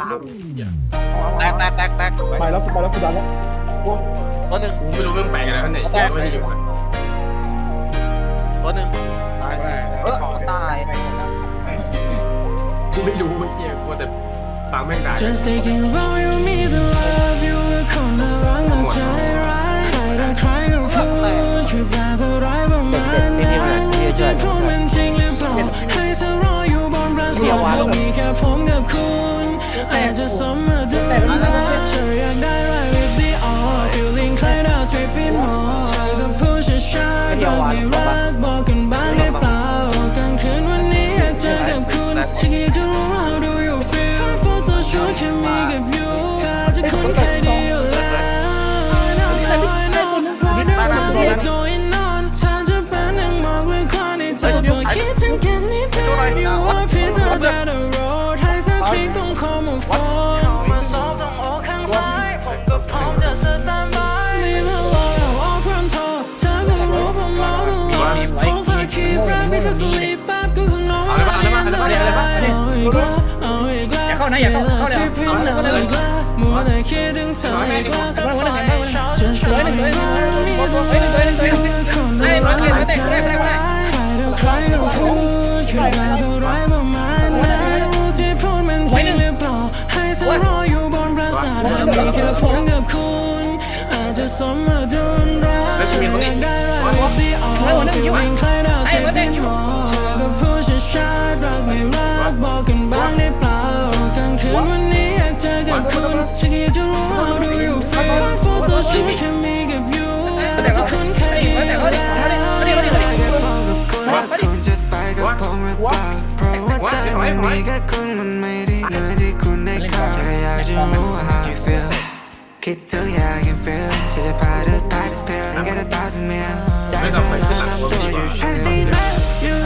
ลามแตกแตกแตกแตกไปแล้วไปแล้วกูดันแล้วตัวหนึ่งกูไม่รู้เรื่องแปลกอะไรข้างในไม่ได้อยู่ตัวหนึ่งตายเออตายกูไม่รู้เมื่อกี้กูแต่ฟังแม่งได้ Just อาจจะสมดุลนะเธออยากได้ right with the all feeling ใครดาว tripping more เธอก็พูดช้าๆรักไม่รักบอกกันบ้างได้เปล่ากลางคืนวันนี้อยากเจอกับคุณฉันแค่อยากจะรู้ how do you feel ถ้า photo shoot แค่มีกับ you เธอจะคุ้นเคยดีอยู่แล้ว I know I know whatever is going on เธอจะเป็นหนึ่งมองเรื่องความในใจพอกคิดถึงกันนิดเดียว you are Peter down the road ให้เธอคลิกตรงคอมโฟนมา อนไม่ได้อันตรายเอาอีกแล้วเอาอีกแล้วอย่าเข้านะอย่าเข้าเข้าเดี๋ยวที่เอาพี่เลยนั่เข้างเลยอีกแล้วมัวแต่คิดถึงเธออีกแล้วเอาเลยเอาเลยเอาเลย Just เอาเลย thinking เอาเลย about me เอาเลยเอาเลยเอาเลยคนน่ารักน่าใจร้ายใครก็ใครก็พูดช่วยแปลอะไรประมาณนั้นรู้ที่พูดมันจริงหรือเปล่าให้เธอรออยู่บนปราสาทหากมีแค่ผมกับคุณอาจจะสมดุล รักฉันอยากได้ right with the all feeling ใครดาวเทเป็นหมอเธอก็พูดช้าๆรักไม่รักบอกกันบ้างได้เปล่ากลางคืนวันนี้อยากเจอกับคุณฉันอยากจะรู้ how do you feel ถ้า photo shoot แค่มีกับ you เธอจะคุ้นเคยดีอยู่แล้วคุณจะไปกับผมหรือเปล่าเพราะว่าใจมันมีแค่คุณมันไม่ได้เหมือนที่คุณได้เข้าแค่อยาวว้า how you feel คิดถึงอยาก can feel ด้ไม่เธต้อองไปมาขึ้นหลังนำรถตัวดีกอยู่ว่าช่วย everything about you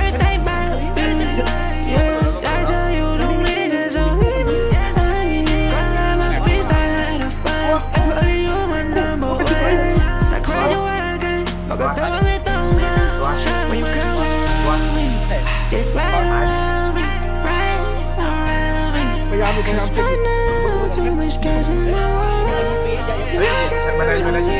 everything about you ได้เธออยู่ตรงนี้จะส่งให้มันได้ใจก็เลยมา freestyle ให้เธอฟัง for you มัน number one แต่ใครจะว่ากันบอกกับเธอว่าไม่ต้องฟัง when you come around me just right around me right around me พยายามพยายาม Right now, too much gas in my water. ไม่ได้ไม่ได้ชี้ Just thinking about you คนน่ารักน่าใจร้ายใครก็ใครก็พูดช่วยแปลอะไรประมาณนั้นที่พูดมันจริงหรือเปล่าให้เธอรออยู่บนปราสาทแห่งนี้แค่ผมกับคุณอาจจะสมดุลรักเธออยากได้ right with the all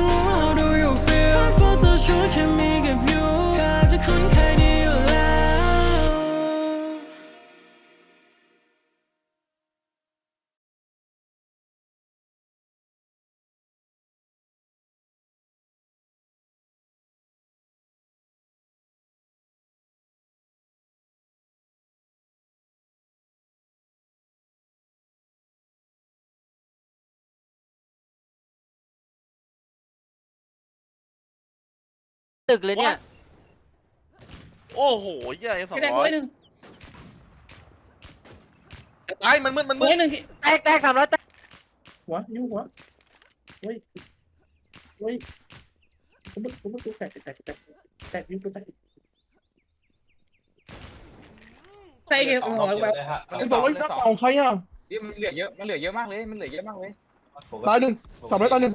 ตึกเลยเนี่ย โอ้โหเหี้ยสองพี่แดงร้อร้ยอยหนึ่งตายมันมืดมันมืร้ดอยหนึ่งแตกแตกสามร้อยแตกหัวนิ้วหัวเฮ้ยเฮ้ยผมไม่ผมไม่ตัวแตกแตกแตกแตกนิ้วตัวแตกใส่เกี่ยวกับหัวแบบไอ้สองร้อยนักของใครอะมันเหลือเยอะ มันเหลือเยอะมากเลย มันเหลือเยอะมากเลย ตายหนึ่งสามร้อยตายหนึ่ง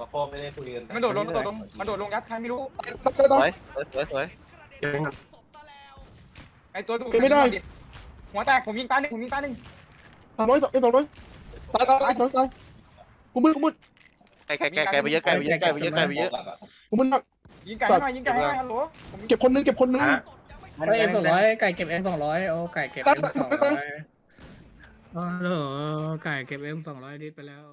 มันโดดลงมันโดดลงมันโดดลงยัดใครไม่รู้ตายตายสวยสวยสวยสวยเก็บไว้ก่อนไอตัวดูดเก็บไม่ได้ หัวแตกผมยิงตาหนึ่งผมยิงตาหนึ่งสามร้อยไอ้สองร้อยตายตายตายตายตายกูมืดกูมืดไก่ไก่ไก่ไก่ไปเยอะไก่ไปเยอะไก่ไปเยอะไก่ไปเยอะกูมืดหนักยิงไก่ให้หน่อยยิงไก่ให้หน่อยฮัลโหลผมเก็บคนนึงเก็บคนนึงอะเอ็มสองร้อยไก่เก็บเอ็มสองร้อยโอ้ไก่เก็บเอ็มสองร้อยโอ้โหไก่เก็บเอ็มสองร้อยดิสไปแล้ว